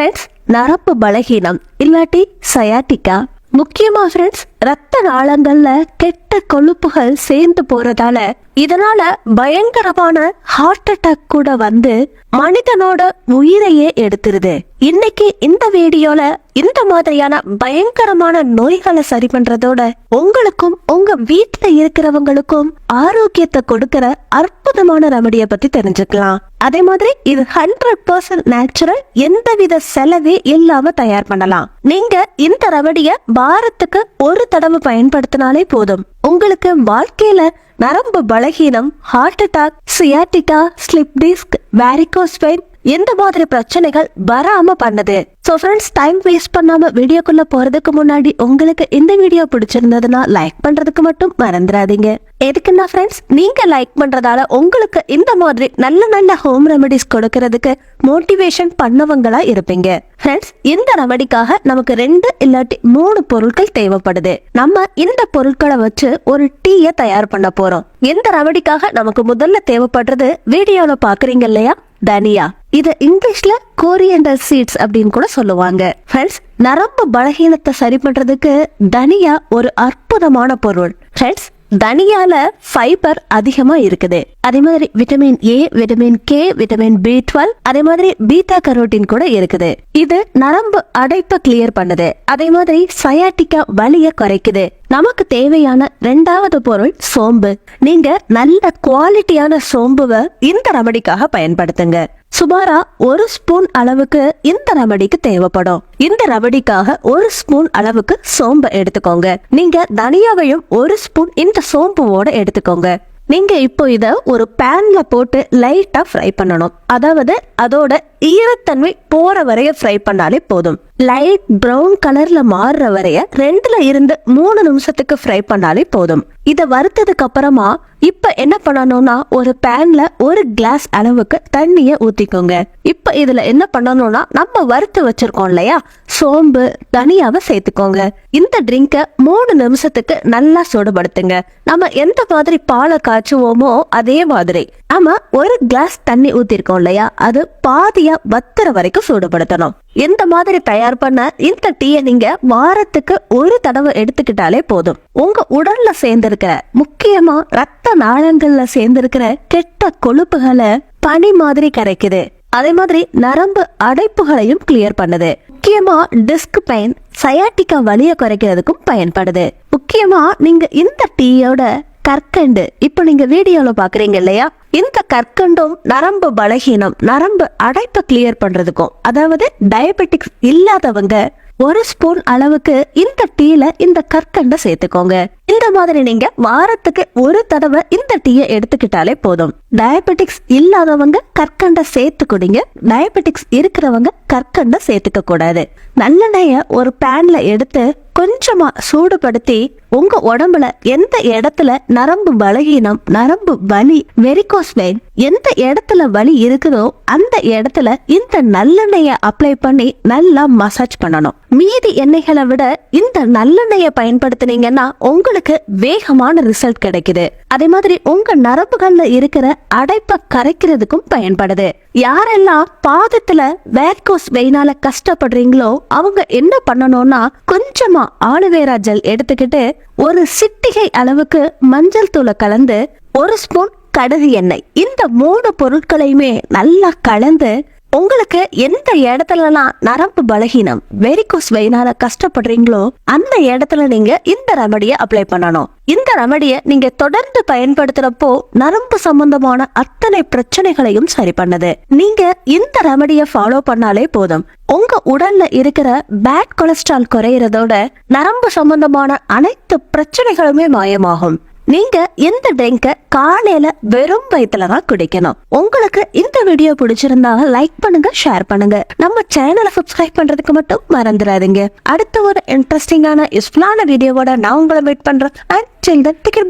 Friends நரம்பு பலகீனம் இல்லாட்டி சயாட்டிக்கா முக்கியமா ஃப்ரெண்ட்ஸ் ரத்த நாளங்கள்ல கெட்ட கொழுப்புகள் சேர்ந்து போறதால இதனால பயங்கரமான ஹார்ட் அட்டாக் கூட வந்து மனிதனோட உயிரையே எடுத்துருது. இன்னைக்கு இந்த வீடியோல இந்த மாதிரியான பயங்கரமான நோய்களை சரி பண்றதோட உங்களுக்கும் உங்க வீட்டுல இருக்கிறவங்களுக்கும் ஆரோக்கியத்தை கொடுக்கிற அற்புதமான ரெமடிய பத்தி தெரிஞ்சுக்கலாம். அதே மாதிரி இது ஹண்ட்ரட் பர்சன்ட் நேச்சுரல் எந்தவித செலவே இல்லாம தயார் பண்ணலாம். நீங்க இந்த ரெமடிய வாரத்துக்கு ஒரு தடவை பயன்படுத்தினாலே போதும். உங்களுக்கு வாழ்க்கையில நரம்பு பலகீனம் heart attack sciatica slip disc varicose pain எந்த மாதிரி பிரச்சனைகள் வராம பண்ணுது. சோ ஃப்ரெண்ட்ஸ் டைம் வேஸ்ட் பண்ணாம வீடியோக்குள்ள போறதுக்கு முன்னாடி உங்களுக்கு இந்த வீடியோ பிடிச்சிருந்ததுன்னா லைக் பண்றதுக்கு மட்டும் மறந்துடாதீங்க. எதுக்குன்னா ஃப்ரெண்ட்ஸ் நீங்கள் லைக் பண்ணுறதால உங்களுக்கு இந்த மாதிரி நல்ல நல்ல ஹோம் ரெமெடிஸ் கொடுக்கறதுக்கு மோட்டிவேஷன் பண்ணவங்களா இருப்பீங்க. ஃப்ரெண்ட்ஸ் இந்த ரெமடிக்காக நமக்கு ரெண்டு இல்லாட்டி மூணு பொருட்கள் தேவைப்படுது. நம்ம இந்த பொருட்களை வச்சு ஒரு டீயை தயார் பண்ண போறோம். இந்த ரெமடிக்காக நமக்கு முதல்ல தேவைப்படுறது வீடியோல பாக்குறீங்க இல்லையா? தனியா. இது இங்கிலீஷ்ல கோரியண்டர் சீட்ஸ் அப்படின்னு கூட சொல்லுவாங்க. ஃப்ரெண்ட்ஸ் நரம்பு பலகீனத்தை சரி பண்றதுக்கு தனியா ஒரு அற்புதமான பொருள். ஃப்ரெண்ட்ஸ் தனியால ஃபைபர் அதிகமா இருக்குது. அதே மாதிரி vitamin A vitamin K vitamin B twelve அதே மாதிரி பீட்டா கரோட்டின் கூட இருக்குது. இது நரம்பு அடைப்பை கிளியர் பண்ணுது. அதே மாதிரி சயாட்டிக்கா வலிய குறைக்குது. நமக்கு தேவையான ரெண்டாவது பொருள் சோம்பு. நீங்க நல்ல குவாலிட்டியான சோம்புவை இந்த ரெமடிக்காக பயன்படுத்துங்க. சுமாரா ஒரு ஸ்பூன் அளவுக்கு இந்த ரெமடிக்கு தேவைப்படும். இந்த ரெமடிக்காக ஒரு ஸ்பூன் அளவுக்கு சோம்பை எடுத்துக்கோங்க. நீங்க தனியாவையும் ஒரு ஸ்பூன் இந்த சோம்புவோட எடுத்துக்கோங்க. நீங்கள் இப்போ இதை ஒரு பேனில் போட்டு லைட்டாக ஃப்ரை பண்ணணும். அதாவது அதோட ஈரத்தன்மை போற வரைய ஃப்ரை பண்ணாலே போதும். லைட் பிரவுன் கலர்ல மாறுற வரைய ரெண்டுல இருந்து மூணு நிமிஷத்துக்கு ஃப்ரை பண்ணாலே போதும். இத வறுத்ததுக்கு அப்புறமா இப்ப என்ன பண்ணணும்னா ஒரு பேன்ல ஒரு கிளாஸ் அளவுக்கு தண்ணிய ஊத்திக்கோங்க. இப்ப இதுல என்ன பண்ணணும்னா நம்ம வறுத்து வச்சிருக்கோம் இல்லையா? சோம்பு தனியாவை சேர்த்துக்கோங்க. இந்த ட்ரிங்க மூணு நிமிஷத்துக்கு நல்லா சூடுபடுத்துங்க. நம்ம எந்த மாதிரி பாலை காய்ச்சுவோமோ அதே மாதிரி. நம்ம ஒரு கிளாஸ் தண்ணி ஊத்திருக்கோம் இல்லையா? அது பாதியா வத்துற வரைக்கும் சூடுபடுத்தணும். இந்த மாதிரி தயார் பண்ண இந்த டீயை நீங்க வாரத்துக்கு ஒரு தடவை எடுத்துக்கிட்டாலே போதும். உங்க உடல்ல சேர்ந்திருக்கிற முக்கியமா ரத்த நாளங்கள்ல சேர்ந்திருக்கிற கெட்ட கொழுப்புகளை பனி மாதிரி கரைக்குது. அதே மாதிரி நரம்பு அடைப்புகளையும் கிளியர் பண்ணுது. முக்கியமா டிஸ்க் பெயின் சயாட்டிக்கா வலிய குறைக்கிறதுக்கும் பயன்படுது. முக்கியமா நீங்க இந்த டீயோட கற்கண்டு இப்போ நீங்க வீடியோல பாக்குறீங்க இல்லையா? இந்த கற்கண்டும் நரம்பு பலகீனம் நரம்பு அடைப்பை கிளியர் பண்றதுக்கும் அதாவது டயபெட்டிக்ஸ் இல்லாதவங்க ஒரு ஸ்பூன் அளவுக்கு இந்த டீல இந்த கற்கண்டை சேர்த்துக்கோங்க. இந்த மாதிரி நீங்க வாரத்துக்கு ஒரு தடவை இந்த டீயை எடுத்துக்கிட்டாலே போதும். டயபெட்டிக்ஸ் இல்லாதவங்க கற்கண்டை சேர்த்து குடிங்க. டயபெட்டிக்ஸ் இருக்கிறவங்க கற்கண்டை சேர்த்துக்க கூடாது. நல்லெண்ணெய ஒரு பேன்ல எடுத்து கொஞ்சமா சூடுபடுத்தி உங்க உடம்புல எந்த இடத்துல நரம்பு பலகீனம் நரம்பு வலி வெரிகோஸ் வெயின் எந்த இடத்துல வலி இருக்குதோ அந்த இடத்துல இந்த நல்லெண்ணெய அப்ளை பண்ணி நல்லா மசாஜ் பண்ணணும். மீதி எண்ணெய்களை விட இந்த நல்லெண்ணெய பயன்படுத்தினீங்கன்னா உங்களுக்கு வேகமான ரிசல்ட் கிடைக்குது. அதே மாதிரி உங்க நரம்புகள்ல இருக்கிற அடைப்பை கரைக்கிறதுக்கும் பயன்படுது. யாரெல்லாம் பாதத்துல வேர்கோஸ் வெயினால கஷ்டப்படுறீங்களோ அவங்க என்ன பண்ணணும்னா கொஞ்சமா ஆலுவேரா ஜெல் எடுத்துக்கிட்டு ஒரு சிட்டிகை அளவுக்கு மஞ்சள் தூளை கலந்து ஒரு ஸ்பூன் கடுகு எண்ணெய். இந்த மூணு பொருட்களையுமே நல்லா கலந்து உங்களுக்கு எந்த இடத்துலலாம் நரம்பு பலகீனம் வெரிகோஸ் வெயினால கஷ்டப்படுறீங்களோ அந்த இடத்துல நீங்க இந்த ரெமடியை அப்ளை பண்ணணும். இந்த ரெமடியை நீங்க தொடர்ந்து பயன்படுத்துறப்போ நரம்பு சம்பந்தமான அத்தனை பிரச்சனைகளையும் சரி பண்ணுது. நீங்க இந்த ரெமடியை ஃபாலோ பண்ணாலே போதும். உங்க உடல்ல இருக்கிற பேட் கொலஸ்ட்ரால் குறையிறதோட நரம்பு சம்பந்தமான அனைத்து பிரச்சனைகளுமே மாயமாகும். நீங்க இந்த ட்ரிங்க காலையில வெறும் வயிற்றுல தான் குடிக்கணும். உங்களுக்கு இந்த வீடியோ பிடிச்சிருந்தா லைக் பண்ணுங்க ஷேர் பண்ணுங்க. நம்ம சேனலை சப்ஸ்கிரைப் பண்றதுக்கு மட்டும் மறந்துடாதீங்க. அடுத்த ஒரு இன்ட்ரெஸ்டிங்கான யூஸ்ஃபுல்லான வீடியோவோட நான் உங்களை மீட் பண்றேன். அண்ட்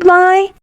பாய்